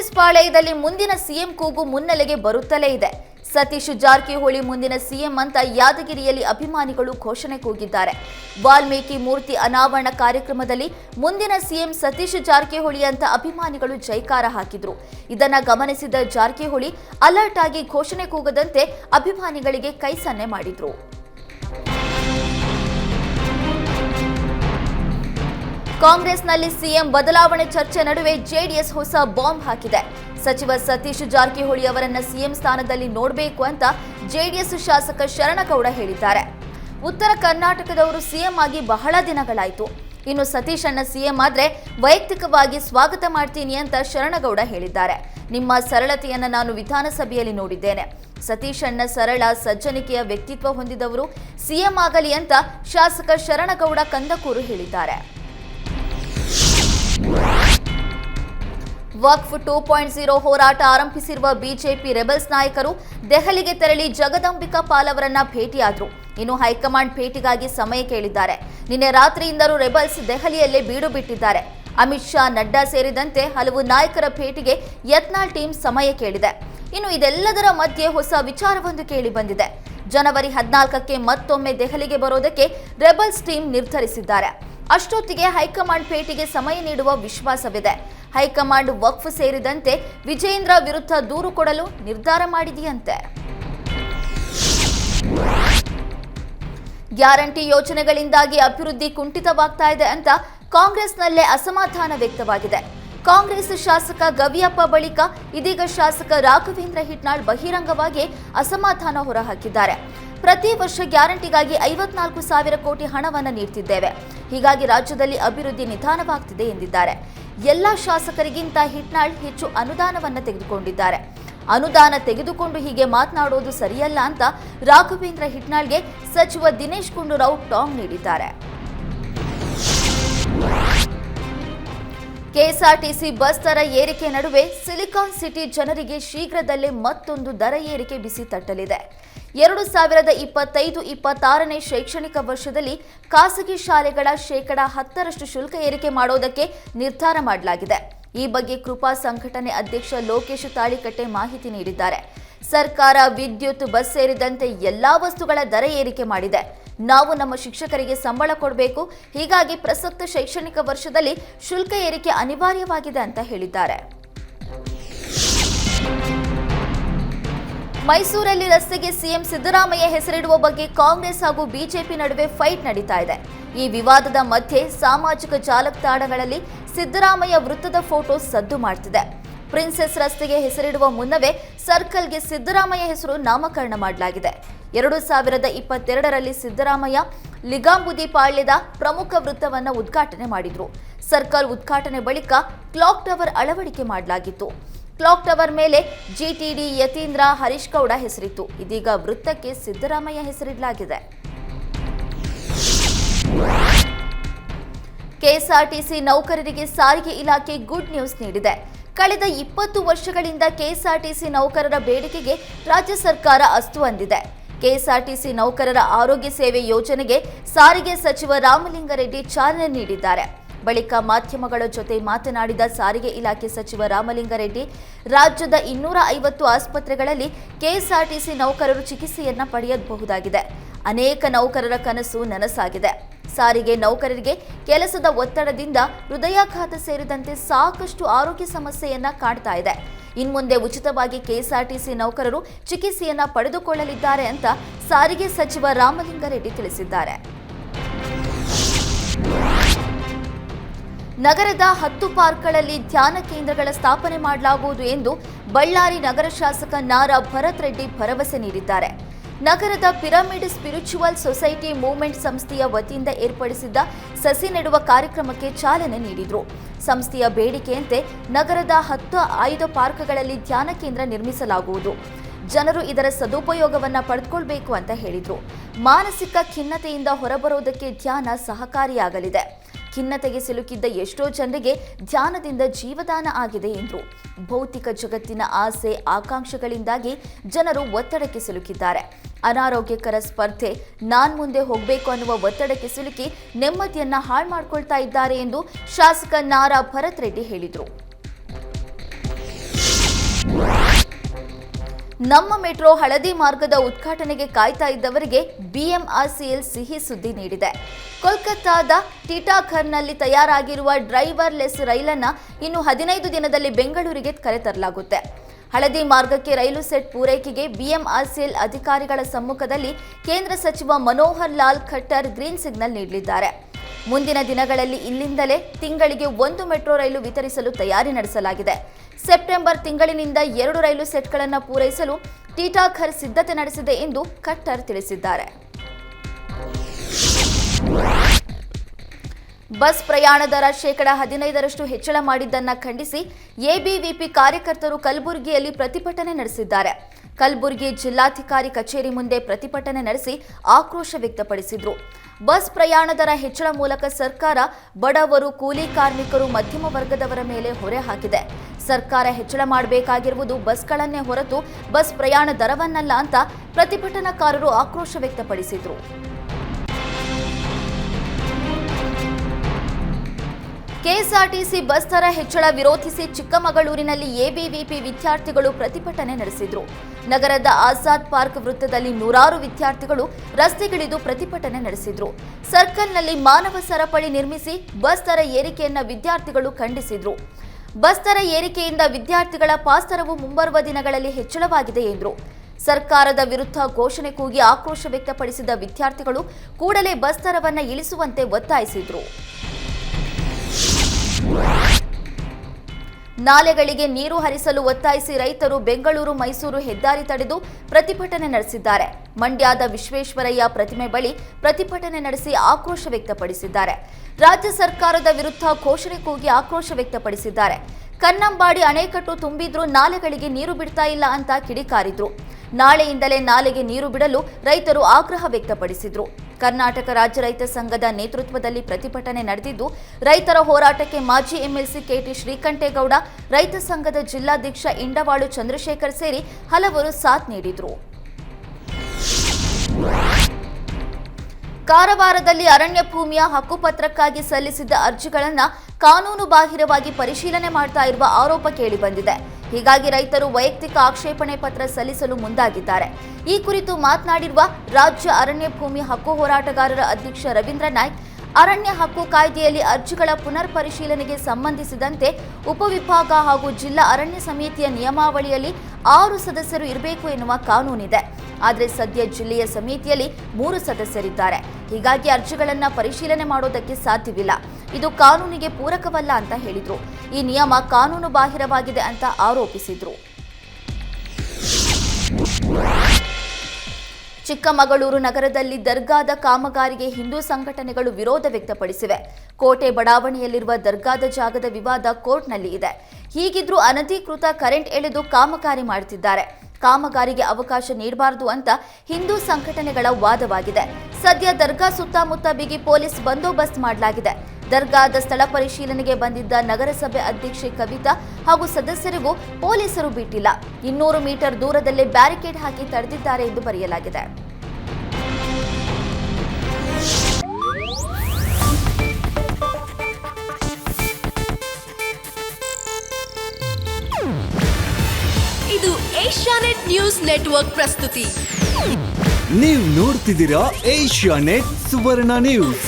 ಕಾಂಗ್ರೆಸ್ ಪಾಳೆಯದಲ್ಲಿ ಮುಂದಿನ ಸಿಎಂ ಕೂಗು ಮುನ್ನೆಲೆಗೆ ಬರುತ್ತಲೇ ಇದೆ. ಸತೀಶ್ ಜಾರಕಿಹೊಳಿ ಮುಂದಿನ ಸಿಎಂ ಅಂತ ಯಾದಗಿರಿಯಲ್ಲಿ ಅಭಿಮಾನಿಗಳು ಘೋಷಣೆ ಕೂಗಿದ್ದಾರೆ. ವಾಲ್ಮೀಕಿ ಮೂರ್ತಿ ಅನಾವರಣ ಕಾರ್ಯಕ್ರಮದಲ್ಲಿ ಮುಂದಿನ ಸಿಎಂ ಸತೀಶ್ ಜಾರಕಿಹೊಳಿ ಅಂತ ಅಭಿಮಾನಿಗಳು ಜೈಕಾರ ಹಾಕಿದ್ರು. ಇದನ್ನ ಗಮನಿಸಿದ ಜಾರಕಿಹೊಳಿ, ಅಲರ್ಟ್ ಆಗಿ ಘೋಷಣೆ ಕೂಗದಂತೆ ಅಭಿಮಾನಿಗಳಿಗೆ ಕೈ ಸನ್ನೆ ಮಾಡಿದ್ರು. ಕಾಂಗ್ರೆಸ್ನಲ್ಲಿ ಸಿಎಂ ಬದಲಾವಣೆ ಚರ್ಚೆ ನಡುವೆ ಜೆಡಿಎಸ್ ಹೊಸ ಬಾಂಬ್ ಹಾಕಿದೆ. ಸಚಿವ ಸತೀಶ್ ಜಾರಕಿಹೊಳಿ ಅವರನ್ನ ಸಿಎಂ ಸ್ಥಾನದಲ್ಲಿ ನೋಡಬೇಕು ಅಂತ ಜೆಡಿಎಸ್ ಶಾಸಕ ಶರಣಗೌಡ ಹೇಳಿದ್ದಾರೆ. ಉತ್ತರ ಕರ್ನಾಟಕದವರು ಸಿಎಂ ಆಗಿ ಬಹಳ ದಿನಗಳಾಯಿತು. ಇನ್ನು ಸತೀಶ್ ಅಣ್ಣ ಸಿಎಂ ಆದ್ರೆ ವೈಯಕ್ತಿಕವಾಗಿ ಸ್ವಾಗತ ಮಾಡ್ತೀನಿ ಅಂತ ಶರಣಗೌಡ ಹೇಳಿದ್ದಾರೆ. ನಿಮ್ಮ ಸರಳತೆಯನ್ನ ನಾನು ವಿಧಾನಸಭೆಯಲ್ಲಿ ನೋಡಿದ್ದೇನೆ. ಸತೀಶ್ ಅಣ್ಣ ಸರಳ, ಸಜ್ಜನಿಕೆಯ ವ್ಯಕ್ತಿತ್ವ ಹೊಂದಿದವರು ಸಿಎಂ ಆಗಲಿ ಅಂತ ಶಾಸಕ ಶರಣಗೌಡ ಕಂದಕೂರು ಹೇಳಿದ್ದಾರೆ. ವಕ್ಫ್ ಟೂ ಪಾಯಿಂಟ್ ಜೀರೋ ಹೋರಾಟ ಆರಂಭಿಸಿರುವ ಬಿಜೆಪಿ ರೆಬಲ್ಸ್ ನಾಯಕರು ದೆಹಲಿಗೆ ತೆರಳಿ ಜಗದಂಬಿಕಾ ಪಾಲ್ ಅವರನ್ನ ಭೇಟಿಯಾದರು. ಇನ್ನು ಹೈಕಮಾಂಡ್ ಭೇಟಿಗಾಗಿ ಸಮಯ ಕೇಳಿದ್ದಾರೆ. ನಿನ್ನೆ ರಾತ್ರಿಯಿಂದಲೂ ರೆಬಲ್ಸ್ ದೆಹಲಿಯಲ್ಲೇ ಬೀಡು ಬಿಟ್ಟಿದ್ದಾರೆ. ಅಮಿತ್ ಶಾ, ನಡ್ಡಾ ಸೇರಿದಂತೆ ಹಲವು ನಾಯಕರ ಭೇಟಿಗೆ ಯತ್ನಾಳ್ ಟೀಮ್ ಸಮಯ ಕೇಳಿದೆ. ಇನ್ನು ಇದೆಲ್ಲದರ ಮಧ್ಯೆ ಹೊಸ ವಿಚಾರವೊಂದು ಕೇಳಿ ಬಂದಿದೆ. ಜನವರಿ ಹದಿನಾಲ್ಕಕ್ಕೆ ಮತ್ತೊಮ್ಮೆ ದೆಹಲಿಗೆ ಬರೋದಕ್ಕೆ ರೆಬಲ್ಸ್ ಟೀಮ್ ನಿರ್ಧರಿಸಿದ್ದಾರೆ. ಅಷ್ಟೊತ್ತಿಗೆ ಹೈಕಮಾಂಡ್ ಭೇಟಿಗೆ ಸಮಯ ನೀಡುವ ವಿಶ್ವಾಸವಿದೆ. ಹೈಕಮಾಂಡ್ ವಕ್ಫ್ ಸೇರಿದಂತೆ ವಿಜೇಂದ್ರ ವಿರುದ್ಧ ದೂರು ಕೊಡಲು ನಿರ್ಧಾರ ಮಾಡಿದೆಯಂತೆ. ಗ್ಯಾರಂಟಿ ಯೋಜನೆಗಳಿಂದಾಗಿ ಅಭಿವೃದ್ಧಿ ಕುಂಠಿತವಾಗ್ತಾ ಇದೆ ಅಂತ ಕಾಂಗ್ರೆಸ್ನಲ್ಲೇ ಅಸಮಾಧಾನ ವ್ಯಕ್ತವಾಗಿದೆ. ಕಾಂಗ್ರೆಸ್ ಶಾಸಕ ಗವಿಯಪ್ಪ ಬಳಿಕ ಇದೀಗ ಶಾಸಕ ರಾಘವೇಂದ್ರ ಹಿಟ್ನಾಳ್ ಬಹಿರಂಗವಾಗಿ ಅಸಮಾಧಾನ ಹೊರಹಾಕಿದ್ದಾರೆ. ಪ್ರತಿ ವರ್ಷ ಗ್ಯಾರಂಟಿಗಾಗಿ ಐವತ್ನಾಲ್ಕು ಸಾವಿರ ಕೋಟಿ ಹಣವನ್ನು ನೀಡ್ತಿದ್ದೇವೆ. ಹೀಗಾಗಿ ರಾಜ್ಯದಲ್ಲಿ ಅಭಿವೃದ್ಧಿ ನಿಧಾನವಾಗ್ತಿದೆ ಎಂದಿದ್ದಾರೆ. ಎಲ್ಲ ಶಾಸಕರಿಗಿಂತ ಹಿಟ್ನಾಳ್ ಹೆಚ್ಚು ಅನುದಾನವನ್ನು ತೆಗೆದುಕೊಂಡಿದ್ದಾರೆ. ಅನುದಾನ ತೆಗೆದುಕೊಂಡು ಹೀಗೆ ಮಾತನಾಡೋದು ಸರಿಯಲ್ಲ ಅಂತ ರಾಘವೇಂದ್ರ ಹಿಟ್ನಾಳ್ಗೆ ಸಚಿವ ದಿನೇಶ್ ಗುಂಡೂರಾವ್ ಟಾಂಗ್ ನೀಡಿದ್ದಾರೆ. ಕೆಎಸ್ಆರ್ಟಿಸಿ ಬಸ್ ದರ ಏರಿಕೆ ನಡುವೆ ಸಿಲಿಕಾನ್ ಸಿಟಿ ಜನರಿಗೆ ಶೀಘ್ರದಲ್ಲೇ ಮತ್ತೊಂದು ದರ ಏರಿಕೆ ಬಿಸಿ ತಟ್ಟಲಿದೆ. ಎರಡು ಸಾವಿರದ ಇಪ್ಪತ್ತೈದು ಇಪ್ಪತ್ತಾರನೇ ಶೈಕ್ಷಣಿಕ ವರ್ಷದಲ್ಲಿ ಖಾಸಗಿ ಶಾಲೆಗಳ ಶೇಕಡಾ ಹತ್ತರಷ್ಟು ಶುಲ್ಕ ಏರಿಕೆ ಮಾಡೋದಕ್ಕೆ ನಿರ್ಧಾರ ಮಾಡಲಾಗಿದೆ. ಈ ಬಗ್ಗೆ ಕೃಪಾ ಸಂಘಟನೆ ಅಧ್ಯಕ್ಷ ಲೋಕೇಶ್ ತಾಳಿಕಟ್ಟೆ ಮಾಹಿತಿ ನೀಡಿದ್ದಾರೆ. ಸರ್ಕಾರ ವಿದ್ಯುತ್, ಬಸ್ ಸೇರಿದಂತೆ ಎಲ್ಲಾ ವಸ್ತುಗಳ ದರ ಏರಿಕೆ ಮಾಡಿದೆ. ನಾವು ನಮ್ಮ ಶಿಕ್ಷಕರಿಗೆ ಸಂಬಳ ಕೊಡಬೇಕು. ಹೀಗಾಗಿ ಪ್ರಸಕ್ತ ಶೈಕ್ಷಣಿಕ ವರ್ಷದಲ್ಲಿ ಶುಲ್ಕ ಏರಿಕೆ ಅನಿವಾರ್ಯವಾಗಿದೆ ಅಂತ ಹೇಳಿದ್ದಾರೆ. ಮೈಸೂರಲ್ಲಿ ರಸ್ತೆಗೆ ಸಿಎಂ ಸಿದ್ದರಾಮಯ್ಯ ಹೆಸರಿಡುವ ಬಗ್ಗೆ ಕಾಂಗ್ರೆಸ್ ಹಾಗೂ ಬಿಜೆಪಿ ನಡುವೆ ಫೈಟ್ ನಡೀತಾ ಇದೆ. ಈ ವಿವಾದದ ಮಧ್ಯೆ ಸಾಮಾಜಿಕ ಜಾಲತಾಣಗಳಲ್ಲಿ ಸಿದ್ದರಾಮಯ್ಯ ವೃತ್ತದ ಫೋಟೋ ಸದ್ದು ಮಾಡ್ತಿದೆ. ಪ್ರಿನ್ಸೆಸ್ ರಸ್ತೆಗೆ ಹೆಸರಿಡುವ ಮುನ್ನವೇ ಸರ್ಕಲ್ಗೆ ಸಿದ್ದರಾಮಯ್ಯ ಹೆಸರು ನಾಮಕರಣ ಮಾಡಲಾಗಿದೆ. ಎರಡು ಸಾವಿರದ ಇಪ್ಪತ್ತೆರಡರಲ್ಲಿ ಸಿದ್ದರಾಮಯ್ಯ ಲಿಗಾಂಬುದಿ ಪಾಳ್ಯದ ಪ್ರಮುಖ ವೃತ್ತವನ್ನು ಉದ್ಘಾಟನೆ ಮಾಡಿದ್ರು. ಸರ್ಕಲ್ ಉದ್ಘಾಟನೆ ಬಳಿಕ ಕ್ಲಾಕ್ ಟವರ್ ಅಳವಡಿಕೆ ಮಾಡಲಾಗಿತ್ತು. ಕ್ಲಾಕ್ ಟವರ್ ಮೇಲೆ ಜಿಟಿಡಿ ಯತೀಂದ್ರ ಹರೀಶ್ ಗೌಡ ಹೆಸರಿತ್ತು. ಇದೀಗ ವೃತ್ತಕ್ಕೆ ಸಿದ್ದರಾಮಯ್ಯ ಹೆಸರಿಡಲಾಗಿದೆ. ಕೆಎಸ್ಆರ್ಟಿಸಿ ನೌಕರರಿಗೆ ಸಾರಿಗೆ ಇಲಾಖೆ ಗುಡ್ ನ್ಯೂಸ್ ನೀಡಿದೆ. ಕಳೆದ ಇಪ್ಪತ್ತು ವರ್ಷಗಳಿಂದ ಕೆಎಸ್ಆರ್ಟಿಸಿ ನೌಕರರ ಬೇಡಿಕೆಗೆ ರಾಜ್ಯ ಸರ್ಕಾರ ಅಸ್ತು ಅಂದಿದೆ. ಕೆಎಸ್ಆರ್ಟಿಸಿ ನೌಕರರ ಆರೋಗ್ಯ ಸೇವೆ ಯೋಜನೆಗೆ ಸಾರಿಗೆ ಸಚಿವ ರಾಮಲಿಂಗಾರೆಡ್ಡಿ ಚಾಲನೆ ನೀಡಿದ್ದಾರೆ. ಬಳಿಕ ಮಾಧ್ಯಮಗಳ ಜೊತೆ ಮಾತನಾಡಿದ ಸಾರಿಗೆ ಇಲಾಖೆ ಸಚಿವ ರಾಮಲಿಂಗಾರೆಡ್ಡಿ, ರಾಜ್ಯದ ಇನ್ನೂರ ಐವತ್ತು ಆಸ್ಪತ್ರೆಗಳಲ್ಲಿ ಕೆಎಸ್ಆರ್ಟಿಸಿ ನೌಕರರು ಚಿಕಿತ್ಸೆಯನ್ನ ಪಡೆಯಬಹುದಾಗಿದೆ. ಅನೇಕ ನೌಕರರ ಕನಸು ನನಸಾಗಿದೆ. ಸಾರಿಗೆ ನೌಕರರಿಗೆ ಕೆಲಸದ ಒತ್ತಡದಿಂದ ಹೃದಯಾಘಾತ ಸೇರಿದಂತೆ ಸಾಕಷ್ಟು ಆರೋಗ್ಯ ಸಮಸ್ಯೆಯನ್ನ ಕಾಣ್ತಾ ಇದೆ. ಇನ್ಮುಂದೆ ಉಚಿತವಾಗಿ ಕೆಎಸ್ಆರ್ಟಿಸಿ ನೌಕರರು ಚಿಕಿತ್ಸೆಯನ್ನ ಪಡೆದುಕೊಳ್ಳಲಿದ್ದಾರೆ ಅಂತ ಸಾರಿಗೆ ಸಚಿವ ರಾಮಲಿಂಗಾರೆಡ್ಡಿ ತಿಳಿಸಿದ್ದಾರೆ. ನಗರದ ಹತ್ತು ಪಾರ್ಕ್ಗಳಲ್ಲಿ ಧ್ಯಾನ ಕೇಂದ್ರಗಳ ಸ್ಥಾಪನೆ ಮಾಡಲಾಗುವುದು ಎಂದು ಬಳ್ಳಾರಿ ನಗರ ಶಾಸಕ ನಾರಾ ಭರತ್ ರೆಡ್ಡಿ ಭರವಸೆ ನೀಡಿದ್ದಾರೆ. ನಗರದ ಪಿರಮಿಡ್ ಸ್ಪಿರಿಚುವಲ್ ಸೊಸೈಟಿ ಮೂವ್ಮೆಂಟ್ ಸಂಸ್ಥೆಯ ವತಿಯಿಂದ ಏರ್ಪಡಿಸಿದ್ದ ಸಸಿ ನೆಡುವ ಕಾರ್ಯಕ್ರಮಕ್ಕೆ ಚಾಲನೆ ನೀಡಿದರು. ಸಂಸ್ಥೆಯ ಬೇಡಿಕೆಯಂತೆ ನಗರದ ಹತ್ತು ಐದು ಪಾರ್ಕ್ಗಳಲ್ಲಿ ಧ್ಯಾನ ಕೇಂದ್ರ ನಿರ್ಮಿಸಲಾಗುವುದು. ಜನರು ಇದರ ಸದುಪಯೋಗವನ್ನ ಪಡೆದುಕೊಳ್ಬೇಕು ಅಂತ ಹೇಳಿದ್ರು. ಮಾನಸಿಕ ಖಿನ್ನತೆಯಿಂದ ಹೊರಬರೋದಕ್ಕೆ ಧ್ಯಾನ ಸಹಕಾರಿಯಾಗಲಿದೆ. ಖಿನ್ನತೆಗೆ ಸಿಲುಕಿದ್ದ ಎಷ್ಟೋ ಜನರಿಗೆ ಧ್ಯಾನದಿಂದ ಜೀವದಾನ ಆಗಿದೆ ಎಂದರು. ಭೌತಿಕ ಜಗತ್ತಿನ ಆಸೆ, ಆಕಾಂಕ್ಷೆಗಳಿಂದಾಗಿ ಜನರು ಒತ್ತಡಕ್ಕೆ ಸಿಲುಕಿದ್ದಾರೆ. ಅನಾರೋಗ್ಯಕರ ಸ್ಪರ್ಧೆ, ನಾನ್ ಮುಂದೆ ಹೋಗಬೇಕು ಅನ್ನುವ ಒತ್ತಡಕ್ಕೆ ಸಿಲುಕಿ ನೆಮ್ಮದಿಯನ್ನ ಹಾಳು ಮಾಡ್ಕೊಳ್ತಾ ಇದ್ದಾರೆ ಎಂದು ಶಾಸಕ ನಾರಾ ಭರತ್ ರೆಡ್ಡಿ ಹೇಳಿದರು. ನಮ್ಮ ಮೆಟ್ರೋ ಹಳದಿ ಮಾರ್ಗದ ಉದ್ಘಾಟನೆಗೆ ಕಾಯ್ತಾ ಇದ್ದವರಿಗೆ ಬಿಎಂಆರ್ಸಿಎಲ್ ಸಿಹಿ ಸುದ್ದಿ ನೀಡಿದೆ. ಕೋಲ್ಕತ್ತಾದ ಟಿಟಾಖರ್ನಲ್ಲಿ ತಯಾರಾಗಿರುವ ಡ್ರೈವರ್ಲೆಸ್ ರೈಲನ್ನು ಇನ್ನು ಹದಿನೈದು ದಿನದಲ್ಲಿ ಬೆಂಗಳೂರಿಗೆ ಕರೆತರಲಾಗುತ್ತೆ ಹಳದಿ ಮಾರ್ಗಕ್ಕೆ ರೈಲು ಸೆಟ್ ಪೂರೈಕೆಗೆ ಬಿಎಂಆರ್ಸಿಎಲ್ ಅಧಿಕಾರಿಗಳ ಸಮ್ಮುಖದಲ್ಲಿ ಕೇಂದ್ರ ಸಚಿವ ಮನೋಹರ್ ಲಾಲ್ ಖಟ್ಟರ್ ಗ್ರೀನ್ ಸಿಗ್ನಲ್ ನೀಡಲಿದ್ದಾರೆ. ಮುಂದಿನ ದಿನಗಳಲ್ಲಿ ಇಲ್ಲಿಂದಲೇ ತಿಂಗಳಿಗೆ ಒಂದು ಮೆಟ್ರೋ ರೈಲು ವಿತರಿಸಲು ತಯಾರಿ ನಡೆಸಲಾಗಿದೆ. ಸೆಪ್ಟೆಂಬರ್ ತಿಂಗಳಿನಿಂದ ಎರಡು ರೈಲು ಸೆಟ್ಗಳನ್ನು ಪೂರೈಸಲು ಟೀಟಾಖರ್ ಸಿದ್ಧತೆ ನಡೆಸಿದೆ ಎಂದು ಖಟ್ಟರ್ ತಿಳಿಸಿದ್ದಾರೆ. ಬಸ್ ಪ್ರಯಾಣ ದರ ಶೇಕಡಾ ಹದಿನೈದರಷ್ಟು ಹೆಚ್ಚಳ ಮಾಡಿದ್ದನ್ನು ಖಂಡಿಸಿ ಎಬಿವಿಪಿ ಕಾರ್ಯಕರ್ತರು ಕಲಬುರಗಿಯಲ್ಲಿ ಪ್ರತಿಭಟನೆ ನಡೆಸಿದ್ದಾರೆ. ಕಲಬುರಗಿ ಜಿಲ್ಲಾಧಿಕಾರಿ ಕಚೇರಿ ಮುಂದೆ ಪ್ರತಿಭಟನೆ ನಡೆಸಿ ಆಕ್ರೋಶ ವ್ಯಕ್ತಪಡಿಸಿದ್ರು. ಬಸ್ ಪ್ರಯಾಣ ದರ ಹೆಚ್ಚಳ ಮೂಲಕ ಸರ್ಕಾರ ಬಡವರು, ಕೂಲಿ ಕಾರ್ಮಿಕರು, ಮಧ್ಯಮ ವರ್ಗದವರ ಮೇಲೆ ಹೊರೆ ಹಾಕಿದೆ. ಸರ್ಕಾರ ಹೆಚ್ಚಳ ಮಾಡಬೇಕಾಗಿರುವುದು ಬಸ್ಗಳನ್ನೇ ಹೊರತು ಬಸ್ ಪ್ರಯಾಣ ದರವನ್ನಲ್ಲ ಅಂತ ಪ್ರತಿಭಟನಾಕಾರರು ಆಕ್ರೋಶ ವ್ಯಕ್ತಪಡಿಸಿದ್ರು. ಕೆಎಸ್ಆರ್ಟಿಸಿ ಬಸ್ ದರ ಹೆಚ್ಚಳ ವಿರೋಧಿಸಿ ಚಿಕ್ಕಮಗಳೂರಿನಲ್ಲಿ ಎಬಿವಿಪಿ ವಿದ್ಯಾರ್ಥಿಗಳು ಪ್ರತಿಭಟನೆ ನಡೆಸಿದ್ರು. ನಗರದ ಆಜಾದ್ ಪಾರ್ಕ್ ವೃತ್ತದಲ್ಲಿ ನೂರಾರು ವಿದ್ಯಾರ್ಥಿಗಳು ರಸ್ತೆಗಿಳಿದು ಪ್ರತಿಭಟನೆ ನಡೆಸಿದ್ರು. ಸರ್ಕಲ್ನಲ್ಲಿ ಮಾನವ ಸರಪಳಿ ನಿರ್ಮಿಸಿ ಬಸ್ ದರ ಏರಿಕೆಯನ್ನು ವಿದ್ಯಾರ್ಥಿಗಳು ಖಂಡಿಸಿದ್ರು. ಬಸ್ ದರ ಏರಿಕೆಯಿಂದ ವಿದ್ಯಾರ್ಥಿಗಳ ಪಾಸ್ ದರವು ಮುಂಬರುವ ದಿನಗಳಲ್ಲಿ ಹೆಚ್ಚಳವಾಗಿದೆ ಎಂದರು. ಸರ್ಕಾರದ ವಿರುದ್ಧ ಘೋಷಣೆ ಕೂಗಿ ಆಕ್ರೋಶ ವ್ಯಕ್ತಪಡಿಸಿದ ವಿದ್ಯಾರ್ಥಿಗಳು ಕೂಡಲೇ ಬಸ್ ದರವನ್ನು ಇಳಿಸುವಂತೆ ಒತ್ತಾಯಿಸಿದ್ರು. ನಾಲೆಗಳಿಗೆ ನೀರು ಹರಿಸಲು ಒತ್ತಾಯಿಸಿ ರೈತರು ಬೆಂಗಳೂರು, ಮೈಸೂರು ಹೆದ್ದಾರಿ ತಡೆದು ಪ್ರತಿಭಟನೆ ನಡೆಸಿದ್ದಾರೆ. ಮಂಡ್ಯದ ವಿಶ್ವೇಶ್ವರಯ್ಯ ಪ್ರತಿಮೆ ಬಳಿ ಪ್ರತಿಭಟನೆ ನಡೆಸಿ ಆಕ್ರೋಶ ವ್ಯಕ್ತಪಡಿಸಿದ್ದಾರೆ. ರಾಜ್ಯ ಸರ್ಕಾರದ ವಿರುದ್ಧ ಘೋಷಣೆ ಕೂಗಿ ಆಕ್ರೋಶ ವ್ಯಕ್ತಪಡಿಸಿದ್ದಾರೆ. ಕನ್ನಂಬಾಡಿ ಅಣೆಕಟ್ಟು ತುಂಬಿದ್ರೂ ನಾಲೆಗಳಿಗೆ ನೀರು ಬಿಡ್ತಾ ಇಲ್ಲ ಅಂತ ಕಿಡಿಕಾರಿದ್ರು. ನಾಳೆಯಿಂದಲೇ ನಾಲೆಗೆ ನೀರು ಬಿಡಲು ರೈತರು ಆಗ್ರಹ ವ್ಯಕ್ತಪಡಿಸಿದ್ರು. ಕರ್ನಾಟಕ ರಾಜ್ಯ ರೈತ ಸಂಘದ ನೇತೃತ್ವದಲ್ಲಿ ಪ್ರತಿಭಟನೆ ನಡೆದಿದ್ದು, ರೈತರ ಹೋರಾಟಕ್ಕೆ ಮಾಜಿ ಎಂಎಲ್ಸಿ ಕೆಟಿ ಶ್ರೀಕಂಠೇಗೌಡ, ರೈತ ಸಂಘದ ಜಿಲ್ಲಾಧ್ಯಕ್ಷ ಇಂಡವಾಳು ಚಂದ್ರಶೇಖರ್ ಸೇರಿ ಹಲವರು ಸಾಥ್ ನೀಡಿದರು. ಕಾರವಾರದಲ್ಲಿ ಅರಣ್ಯ ಭೂಮಿಯ ಹಕ್ಕುಪತ್ರಕ್ಕಾಗಿ ಸಲ್ಲಿಸಿದ್ದ ಅರ್ಜಿಗಳನ್ನು ಕಾನೂನು ಬಾಹಿರವಾಗಿ ಪರಿಶೀಲನೆ ಮಾಡ್ತಾ ಇರುವ ಆರೋಪ ಕೇಳಿಬಂದಿದೆ ಹೀಗಾಗಿ ರೈತರು ವೈಯಕ್ತಿಕ ಆಕ್ಷೇಪಣೆ ಪತ್ರ ಸಲ್ಲಿಸಲು ಮುಂದಾಗಿದ್ದಾರೆ. ಈ ಕುರಿತು ಮಾತನಾಡಿರುವ ರಾಜ್ಯ ಅರಣ್ಯ ಭೂಮಿ ಹಕ್ಕು ಹೋರಾಟಗಾರರ ಅಧ್ಯಕ್ಷ ರವೀಂದ್ರ ನಾಯ್ಕ್, ಅರಣ್ಯ ಹಕ್ಕು ಕಾಯ್ದೆಯಲ್ಲಿ ಅರ್ಜಿಗಳ ಪುನರ್ ಪರಿಶೀಲನೆಗೆ ಸಂಬಂಧಿಸಿದಂತೆ ಉಪವಿಭಾಗ ಹಾಗೂ ಜಿಲ್ಲಾ ಅರಣ್ಯ ಸಮಿತಿಯ ನಿಯಮಾವಳಿಯಲ್ಲಿ ಆರು ಸದಸ್ಯರು ಇರಬೇಕು ಎನ್ನುವ ಕಾನೂನಿದೆ. ಆದರೆ ಸದ್ಯ ಜಿಲ್ಲೆಯ ಸಮಿತಿಯಲ್ಲಿ ಮೂರು ಸದಸ್ಯರಿದ್ದಾರೆ. ಹೀಗಾಗಿ ಅರ್ಜಿಗಳನ್ನು ಪರಿಶೀಲನೆ ಮಾಡೋದಕ್ಕೆ ಸಾಧ್ಯವಿಲ್ಲ. ಇದು ಕಾನೂನಿಗೆ ಪೂರಕವಲ್ಲ ಅಂತ ಹೇಳಿದ್ರು. ಈ ನಿಯಮ ಕಾನೂನು ಬಾಹಿರವಾಗಿದೆ ಅಂತ ಆರೋಪಿಸಿದ್ರು. ಚಿಕ್ಕಮಗಳೂರು ನಗರದಲ್ಲಿ ದರ್ಗಾದ ಕಾಮಗಾರಿಗೆ ಹಿಂದೂ ಸಂಘಟನೆಗಳು ವಿರೋಧ ವ್ಯಕ್ತಪಡಿಸಿವೆ. ಕೋಟೆ ಬಡಾವಣೆಯಲ್ಲಿರುವ ದರ್ಗಾದ ಜಾಗದ ವಿವಾದ ಕೋರ್ಟ್ನಲ್ಲಿ ಇದೆ. ಹೀಗಿದ್ರೂ ಅನಧಿಕೃತ ಕರೆಂಟ್ ಎಳೆದು ಕಾಮಗಾರಿ ಮಾಡುತ್ತಿದ್ದಾರೆ. ಕಾಮಗಾರಿಗೆ ಅವಕಾಶ ನೀಡಬಾರದು ಅಂತ ಹಿಂದೂ ಸಂಘಟನೆಗಳ ವಾದವಾಗಿದೆ. ಸದ್ಯ ದರ್ಗಾ ಸುತ್ತಮುತ್ತ ಬಿಗಿ ಪೊಲೀಸ್ ಬಂದೋಬಸ್ತ್ ಮಾಡಲಾಗಿದೆ. ದರ್ಗಾದ ಸ್ಥಳ ಪರಿಶೀಲನೆಗೆ ಬಂದಿದ್ದ ನಗರಸಭೆ ಅಧ್ಯಕ್ಷೆ ಕವಿತಾ ಹಾಗೂ ಸದಸ್ಯರಿಗೂ ಪೊಲೀಸರು ಬಿಟ್ಟಿಲ್ಲ. ಇನ್ನೂರು ಮೀಟರ್ ದೂರದಲ್ಲೇ ಬ್ಯಾರಿಕೇಡ್ ಹಾಕಿ ತಡೆದಿದ್ದಾರೆ ಎಂದು ಬರೆಯಲಾಗಿದೆ. ಇದು ಏಷ್ಯಾನೆಟ್ ನ್ಯೂಸ್ ನೆಟ್ವರ್ಕ್ ಪ್ರಸ್ತುತಿ. ನೀವು ನೋಡ್ತಿದ್ದೀರಾ ಏಷ್ಯಾ ನೆಟ್ ಸುವರ್ಣ ನ್ಯೂಸ್.